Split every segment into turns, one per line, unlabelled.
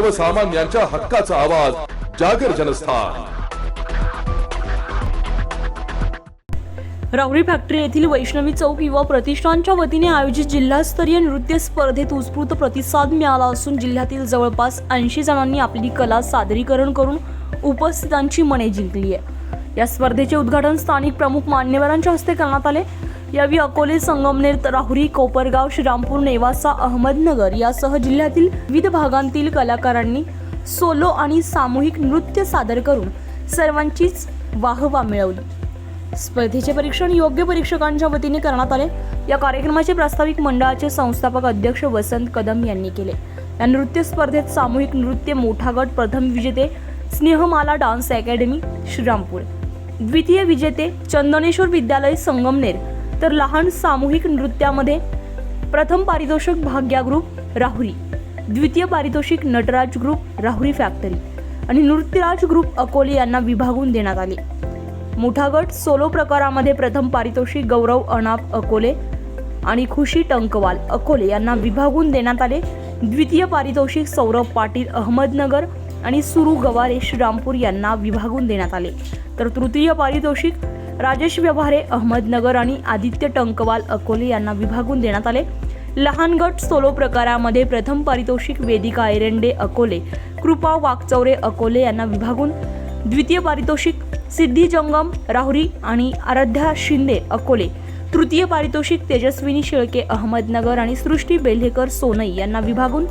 सर्वसामान्यांच्या हक्काचा आवाज जागर जनस्थान.
रावरी फॅक्टरी येथील वैष्णवी चौक युवा प्रतिष्ठानच्या वतीने आयोजित जिल्हास्तरीय नृत्य स्पर्धेत उत्स्फूर्त प्रतिसाद मिळाला असून जिल्ह्यातील जवळपास ऐंशी जणांनी आपली कला सादरीकरण करून उपस्थितांची मने जिंकली आहे. या स्पर्धेचे उद्घाटन स्थानिक प्रमुख मान्यवरांच्या हस्ते करण्यात आले. यावेळी अकोले संगमनेर राहुरी कोपरगाव श्रीरामपूर नेवासा अहमदनगर यासह जिल्ह्यातील विविध भागांतील कलाकारांनी सोलो आणि सामूहिक नृत्य सादर करून सर्वांचीच वाहवा मिळवली. स्पर्धेचे परीक्षण योग्य परीक्षकांच्या वतीने करण्यात आले. या कार्यक्रमाचे प्रास्ताविक मंडळाचे संस्थापक अध्यक्ष वसंत कदम यांनी केले. या नृत्य स्पर्धेत सामूहिक नृत्य मोठा गट प्रथम विजेते स्नेहमाला डान्स अकॅडमी श्रीरामपूर. द्वितीय विजेते चंदनेश्वर विद्यालय संगमनेर तर लहान सामूहिक नृत्यामध्ये प्रथम पारितोषिक भाग्या ग्रुप राहुरी द्वितीय पारितोषिक नटराज ग्रुप राहुरी फॅक्टरी आणि नृत्यराज ग्रुप अकोले यांना विभागून देण्यात आले. मोठा गट सोलो प्रकारामध्ये प्रथम पारितोषिक गौरव अनाप अकोले आणि खुशी टंकवाल अकोले यांना विभागून देण्यात आले. द्वितीय पारितोषिक सौरभ पाटील अहमदनगर आणि सुरू गवारे श्रीरामपूर यांना विभागून देण्यात आले. तर तृतीय पारितोषिक राजेश व्यवहारे अहमदनगर आणि आदित्य टंकवाल अकोले यांना विभागून देण्यात आले. लहान गट सोलो प्रकारामध्ये प्रथम पारितोषिक वेदिका एरंडे अकोले कृपा वाकचौरे अकोले यांना विभागून द्वितीय पारितोषिक सिद्धी जंगम राहुरी आणि आराध्या शिंदे अकोले तृतीय पारितोषिक तेजस्विनी शेळके अहमदनगर आणि सृष्टी बेल्हेकर सोनई यांना विभागून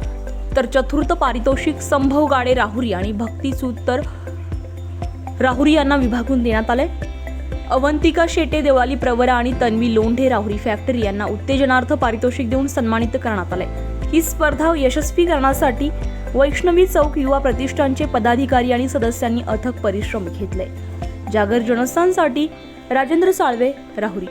तर चतुर्थ पारितोषिक संभव गाडे राहुरी आणि भक्ती सुतर राहुरी यांना विभागून देण्यात आले. अवंतिका शेटे देवाली प्रवरा आणि तन्वी लोंढे राहुरी फॅक्टरी यांना उत्तेजनार्थ पारितोषिक देऊन सन्मानित करण्यात आले ही स्पर्धा यशस्वी करण्यासाठी वैष्णवी चौक युवा प्रतिष्ठानचे पदाधिकारी आणि सदस्यांनी अथक परिश्रम घेतले. जागर जनस्थानसाठी राजेंद्र साळवे राहुरी.